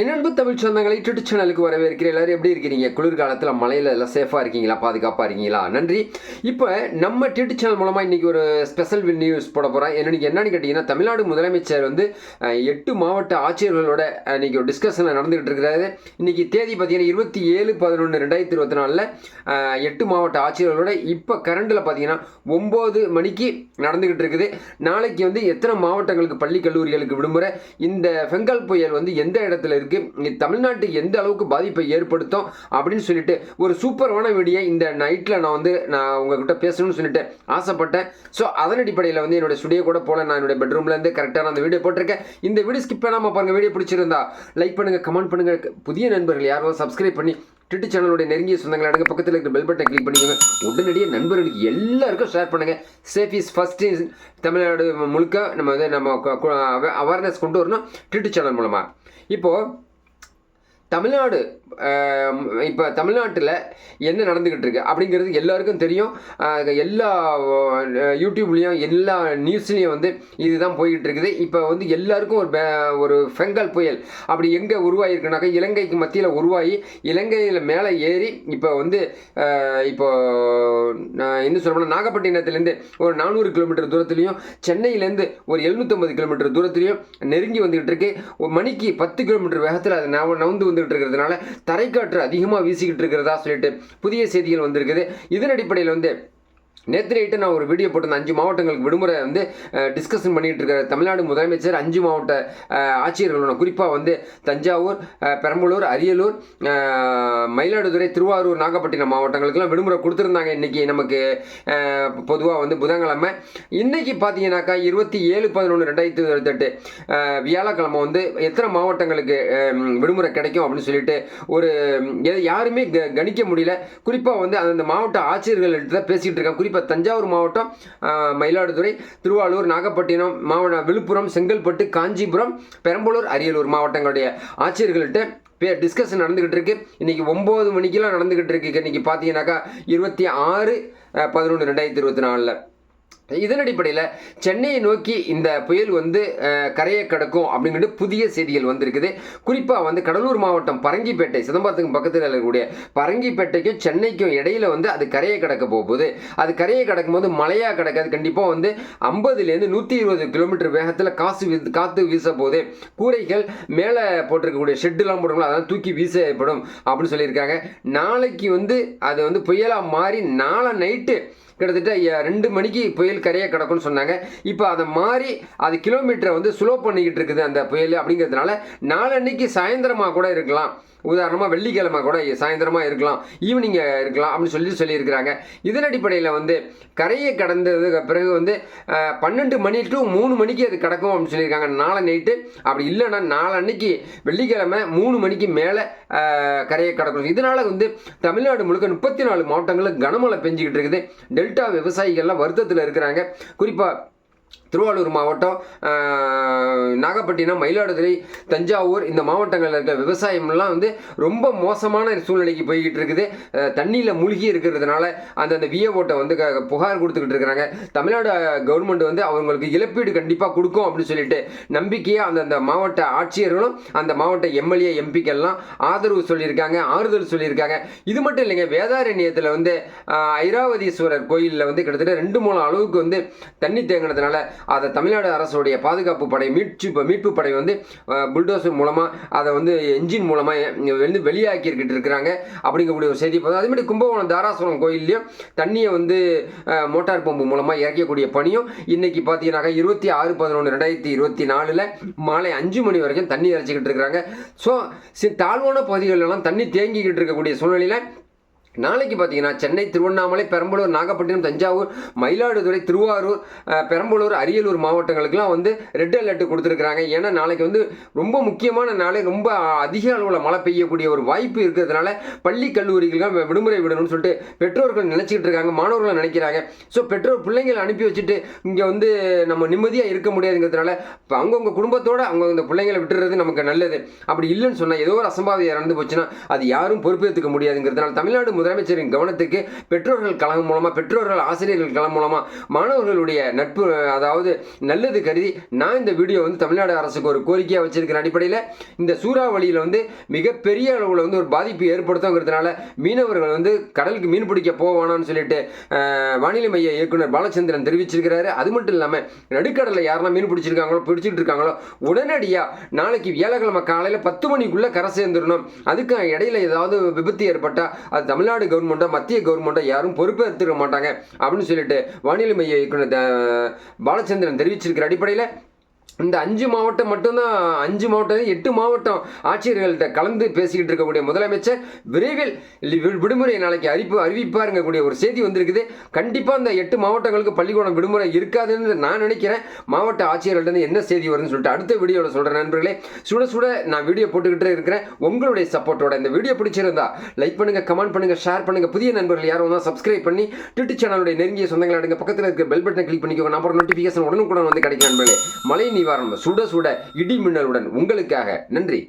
என்னன்பு தமிழ் சொந்தங்களை யூடியூப் சேனலுக்கு வரவேற்கிற எல்லாரும் எப்படி இருக்கிறீங்க? குளிர்காலத்தில் மலையில் எல்லாம் சேஃபாக இருக்கீங்களா? பாதுகாப்பாக இருக்கீங்களா? நன்றி. இப்போ நம்ம யூடியூப் சேனல் மூலமாக இன்றைக்கி ஒரு ஸ்பெஷல் நியூஸ் போட போகிறோம் என்னன்னு என்னன்னு கேட்டிங்கன்னா தமிழ்நாடு முதலமைச்சர் வந்து எட்டு மாவட்ட ஆட்சியர்களோட இன்றைக்கி ஒரு டிஸ்கஷனில் நடந்துகிட்டு இருக்கிறாரு. இன்றைக்கி தேதி பார்த்தீங்கன்னா இருபத்தி ஏழு பதினொன்று ரெண்டாயிரத்தி இருபத்தி நாலில் எட்டு மாவட்ட ஆட்சியர்களோட இப்போ கரண்டில் பார்த்தீங்கன்னா ஒம்பது மணிக்கு நடந்துகிட்டு இருக்குது. நாளைக்கு வந்து எத்தனை மாவட்டங்களுக்கு பள்ளி கல்லூரிகளுக்கு விடுமுறை? இந்த பெங்கல் புயல் வந்து எந்த இடத்துல இருக்குது இருக்கு. தமிழ்நாட்டு எந்த அளவுக்கு பாதிப்பை ஏற்படுத்தும் அப்படின்னு சொல்லிட்டு ஒரு சூப்பரான வீடியோ இந்த நைட்டில் நான் வந்து நான் உங்ககிட்ட பேசணும்னு சொல்லிட்டு ஆசைப்பட்டேன். ஸோ அதன் அடிப்படையில் வந்து என்னோட ஸ்டுடியோ கூட போல நான் என்னோட பெட்ரூம்லேருந்து கரெக்டாக நான் அந்த வீடியோ போட்டிருக்கேன். இந்த வீடியோ ஸ்கிப் பண்ணாமல் பாருங்கள் வீடியோ பிடிச்சிருந்தா லைக் பண்ணுங்கள் கமெண்ட் பண்ணுங்க. புதிய நண்பர்கள் யாரும் சப்ஸ்கிரைப் பண்ணி ட்விட்டர் சேனலுடைய நெருங்கிய சொந்தங்கள் அடங்க பக்கத்தில் இருக்கிற பெல் பட்டனை கிளிக் பண்ணிக்கோங்க. உடனடியே நண்பர்களுக்கு எல்லாருக்கும் ஷேர் பண்ணுங்கள் சேஃப் இஸ் ஃபர்ஸ்ட் தமிழ்நாடு முழுக்க நம்ம வந்து நம்ம அவேர்னஸ் கொண்டு வரணும் ட்விட்டர் சேனல் மூலமாக இப்போது தமிழ்நாடு இப்போ தமிழ்நாட்டில் என்ன நடந்துக்கிட்டு இருக்கு அப்படிங்கிறது எல்லாருக்கும் தெரியும். எல்லா யூடியூப்லேயும் எல்லா நியூஸ்லேயும் வந்து இதுதான் போய்கிட்டு இருக்குது இப்போ வந்து எல்லாருக்கும் ஒரு பே- ஒரு ஃபெங்கல் புயல் அப்படி எங்கே உருவாகிருக்குனாக்கா இலங்கைக்கு மத்தியில் உருவாகி இலங்கையில் மேலே ஏறி இப்போ வந்து இப்போ என்ன சொல்லணும் நாகப்பட்டினத்துலேருந்து ஒரு நானூறு கிலோமீட்டர் தூரத்துலையும் சென்னையிலேருந்து ஒரு எழுநூற்றம்பது கிலோமீட்டர் தூரத்துலையும் நெருங்கி வந்துக்கிட்டு இருக்கு ஒரு மணிக்கு பத்து கிலோமீட்டர் வேகத்தில் அது நவ நவுந்து வந்துகிட்டு இருக்கிறதுனால தரைக்காற்று அதிகமாக வீசிக்கிட்டு இருக்கிறதா சொல்லிட்டு புதிய செய்திகள் வந்திருக்குது. இதன் அடிப்படையில் வந்து நேற்று நைட்டு நான் ஒரு வீடியோ போட்டிருந்தேன். அஞ்சு மாவட்டங்களுக்கு விடுமுறை வந்து டிஸ்கஷன் பண்ணிகிட்டு இருக்கிற தமிழ்நாடு முதலமைச்சர் அஞ்சு மாவட்ட ஆட்சியர்களோட குறிப்பாக வந்து தஞ்சாவூர் பெரம்பலூர் அரியலூர் மயிலாடுதுறை திருவாரூர் நாகப்பட்டினம் மாவட்டங்களுக்கெல்லாம் விடுமுறை கொடுத்துருந்தாங்க இன்னைக்கு நமக்கு பொதுவாக வந்து புதன்கிழமை. இன்றைக்கி பார்த்தீங்கன்னாக்கா இருபத்தி ஏழு பதினொன்று ரெண்டாயிரத்தி இருபத்தெட்டு வியாழக்கிழமை வந்து எத்தனை மாவட்டங்களுக்கு விடுமுறை கிடைக்கும் அப்படின்னு சொல்லிட்டு ஒரு எ- யாருமே க- கணிக்க முடியல. குறிப்பாக வந்து அந்த மாவட்ட ஆட்சியர்கள்ட்ட தான் பேசிகிட்டு இருக்கேன் குறிப்பாக தஞ்சாவூர் மாவட்டம் மயிலாடுதுறை திருவாரூர் நாகப்பட்டினம் மாவட்ட விழுப்புரம் செங்கல்பட்டு காஞ்சிபுரம் பெரம்பலூர் அரியலூர் மாவட்டங்களுடைய ஆட்சியர்கள்ட்ட பே டிஸ்கஷன் நடந்துக்கிட்டு இருக்கு இன்னைக்கு ஒம்பது மணிக்கெல்லாம் நடந்துக்கிட்டு இருக்கு இன்னைக்கு பார்த்தீங்கன்னாக்கா இருபத்தி ஆறு பதினொன்று ரெண்டாயிரத்தி இருபத்தி நாலில். இதன் அடிப்படையில் சென்னையை நோக்கி இந்த புயல் வந்து கரையை கடக்கும் அப்படிங்கிறது புதிய செய்திகள் வந்திருக்குது. குறிப்பாக வந்து கடலூர் மாவட்டம் பரங்கிப்பேட்டை சிதம்பரத்துக்கு பக்கத்தில் இருக்கக்கூடிய பரங்கிப்பேட்டைக்கும் சென்னைக்கும் இடையில வந்து அது கரையை கடக்க போகுது. அது கரையை கடக்கும்போது மழையாக கிடக்காது. கண்டிப்பாக வந்து ஐம்பதுலேருந்து நூற்றி இருபது கிலோமீட்டர் வேகத்தில் காசு வீ- காற்று வீச போகுது. கூரைகள் மேலே போட்டிருக்கக்கூடிய ஷெட்டுலாம் போட்டுருக்கலாம் அதெல்லாம் தூக்கி வீசப்படும் அப்படின்னு சொல்லியிருக்காங்க. நாளைக்கு வந்து அது வந்து புயலாக மாறி நாளை நைட்டு கிட்டத்தட்ட ரெண்டு மணிக்கு புயல் கரையை கிடக்கும்னு சொன்னாங்க. இப்போ அதை மாறி அது கிலோமீட்டரை வந்து ஸ்லோ பண்ணிக்கிட்டு இருக்குது அந்த புயல் அப்படிங்கிறதுனால நாளன்னைக்கு சாயந்தரமாக கூட இருக்கலாம். உதாரணமாக வெள்ளிக்கிழமை கூட சாயந்தரமாக இருக்கலாம். ஈவினிங்காக இருக்கலாம் அப்படின்னு சொல்லி சொல்லியிருக்கிறாங்க. இதன் அடிப்படையில் வந்து கரையை கடந்ததுக்கு பிறகு வந்து பன்னெண்டு மணி டு மூணு மணிக்கு அது கிடக்கும் அப்படின்னு சொல்லியிருக்காங்க. நாளை நைட்டு. அப்படி இல்லைன்னா நாளன்னைக்கு வெள்ளிக்கிழமை மூணு மணிக்கு மேலே கரையை கடக்கணும் இதனால் வந்து தமிழ்நாடு முழுக்க முப்பத்தி நாலு மாவட்டங்களில் கனமழை பெஞ்சிக்கிட்டு இருக்குது. டெல்டா விவசாயிகள்லாம் வருத்தத்தில் இருக்கிறாங்க. குறிப்பாக திருவாரூர் மாவட்டம் நாகப்பட்டினம் மயிலாடுதுறை தஞ்சாவூர் இந்த மாவட்டங்களில் இருக்க விவசாயம்லாம் வந்து ரொம்ப மோசமான சூழ்நிலைக்கு போய்கிட்டு இருக்குது. தண்ணியில் மூழ்கி இருக்கிறதுனால அந்தந்த விஏஓட்டை வந்து க- புகார் கொடுத்துக்கிட்டு இருக்கிறாங்க. தமிழ்நாடு கவர்மெண்ட் வந்து அவங்களுக்கு இழப்பீடு கண்டிப்பாக கொடுக்கும் அப்படின்னு சொல்லிட்டு நம்பிக்கையாக அந்தந்த மாவட்ட ஆட்சியர்களும் அந்த மாவட்ட எம்எல்ஏ எம்பிக்கள்லாம் ஆதரவு சொல்லியிருக்காங்க ஆறுதல் சொல்லியிருக்காங்க. இது மட்டும் இல்லைங்க வேதாரண்யத்தில் வந்து ஐராவதீஸ்வரர் கோயிலில் வந்து கிட்டத்தட்ட ரெண்டு மூணு அளவுக்கு வந்து தண்ணி தேங்கினதுனால அதை தமிழ்நாடு அரசுடைய பாதுகாப்பு படை மீட்சி மீட்பு படை வந்து புல்டோசர் மூலமாக அதை வந்து என்ஜின் மூலமாக வந்து வெளியாக்கிக்கிட்டு இருக்கிறாங்க அப்படிங்கக்கூடிய ஒரு செய்தி. பார்த்தோம் அதே மாதிரி கும்பகோணம் தாராசுரம் கோயில்லையும் தண்ணியை வந்து மோட்டார் பம்பு மூலமாக இறக்கக்கூடிய பணியும் இன்னைக்கு பார்த்தீங்கன்னாக்கா இருபத்தி ஆறு பதினொன்று ரெண்டாயிரத்தி இருபத்தி நாலில் மாலை அஞ்சு மணி வரைக்கும் தண்ணி இறைச்சிக்கிட்டு இருக்கிறாங்க. ஸோ தாழ்வான பகுதிகளெல்லாம் தண்ணி தேங்கிக்கிட்டு இருக்கக்கூடிய சூழ்நிலையில் நாளைக்கு பார்த்தீங்கன்னா சென்னை திருவண்ணாமலை பெரம்பலூர் நாகப்பட்டினம் தஞ்சாவூர் மயிலாடுதுறை திருவாரூர் பெரம்பலூர் அரியலூர் மாவட்டங்களுக்கெல்லாம் வந்து ரெட் அலர்ட் கொடுத்துருக்குறாங்க. ஏன்னா நாளைக்கு வந்து ரொம்ப முக்கியமான நாளே ரொம்ப அதிக அளவில் மழை பெய்யக்கூடிய ஒரு வாய்ப்பு இருக்கிறதுனால பள்ளி கல்லூரிகளுக்கு விடுமுறை விடணும்னு சொல்லிட்டு பெற்றோர்கள் நினச்சிக்கிட்டு இருக்காங்க மாணவர்கள் நினைக்கிறாங்க. ஸோ பெற்றோர் பிள்ளைங்களை அனுப்பி வச்சுட்டு இங்கே வந்து நம்ம நிம்மதியாக இருக்க முடியாதுங்கிறதுனால இப்போ அவங்கவுங்க குடும்பத்தோடு அவங்க இந்த பிள்ளைங்களை விட்டுறது நமக்கு நல்லது. அப்படி இல்லைன்னு சொன்னால் ஏதோ ஒரு அசம்பாவியம் நடந்து போச்சுன்னா அது யாரும் பொறுப்பேற்றுக்க முடியாதுங்கிறதுனால தமிழ்நாடு முதல் முதலமைச்சரின் கவனத்துக்கு பெற்றோர்கள் கழகம் மூலமாக பெற்றோர்கள் ஆசிரியர்கள் கழகம் மூலமாக மாணவர்களுடைய நட்பு அதாவது நல்லது கருதி நான் இந்த வீடியோ வந்து தமிழ்நாடு அரசுக்கு ஒரு கோரிக்கையாக வச்சிருக்கிற அடிப்படையில் இந்த சூறாவளியில் வந்து மிகப்பெரிய அளவில் வந்து ஒரு பாதிப்பு ஏற்படுத்துங்கிறதுனால மீனவர்கள் வந்து கடலுக்கு மீன் பிடிக்க போவானான்னு சொல்லிட்டு வானிலை மைய இயக்குனர் பாலச்சந்திரன் தெரிவிச்சிருக்கிறாரு. அது மட்டும் இல்லாமல் நடுக்கடலில் யாரெல்லாம் மீன் பிடிச்சிருக்காங்களோ பிடிச்சிட்டு இருக்காங்களோ உடனடியாக நாளைக்கு வியாழக்கிழமை காலையில் பத்து மணிக்குள்ளே கரை சேர்ந்துடணும். அதுக்கு இடையில ஏதாவது விபத்து ஏற்பட்டால் அது தமிழ்நாடு கவர்மெண்ட்டோ மத்திய கவர்மெண்ட்டோ யாரும் பொறுப்பேற்றுக்க மாட்டாங்க. அப்படின்னு சொல்லிட்டு வானிலை மைய இயக்குனர் பாலச்சந்திரன் தெரிவிச்சிருக்கிற அடிப்படையில் இந்த அஞ்சு மாவட்டம் மட்டும்தான் அஞ்சு மாவட்டம் எட்டு மாவட்டம் ஆட்சியர்கள்ட்ட கலந்து பேசிக்கிட்டு இருக்கக்கூடிய முதலமைச்சர் விரைவில் விடுமுறை நாளைக்கு அறிப்பு அறிவிப்பாருங்க கூடிய ஒரு செய்தி வந்திருக்குது. கண்டிப்பாக அந்த எட்டு மாவட்டங்களுக்கு பள்ளிக்கூடம் விடுமுறை இருக்காதுன்னு நான் நினைக்கிறேன். மாவட்ட ஆட்சியர்கள்ட்ட என்ன செய்தி வருதுன்னு சொல்லிட்டு அடுத்த வீடியோவில் சொல்கிறேன் நண்பர்களே. சுட சுட நான் வீடியோ போட்டுக்கிட்டே இருக்கிறேன். உங்களுடைய சப்போர்ட்டோட இந்த வீடியோ பிடிச்சிருந்தா லைக் பண்ணுங்கள் கமெண்ட் பண்ணுங்கள் ஷேர் பண்ணுங்கள் புதிய நண்பர்கள் யாரும் வந்தால் சப்ஸ்கிரைப் பண்ணி ட்விட்டர் சேனலுடைய நெருங்கிய சொந்தங்களை அடுங்க. பக்கத்தில் இருக்க பெல் பட்டனை கிளிக் பண்ணிக்கோங்க. நம்பர் நோட்டிஃபிகேஷன் உடனுக்குடன் வந்து கிடைக்கும் நண்பர்களே. மழை நிவாரணம் சுட சுட இடி மின்னலுடன் உங்களுக்காக. நன்றி.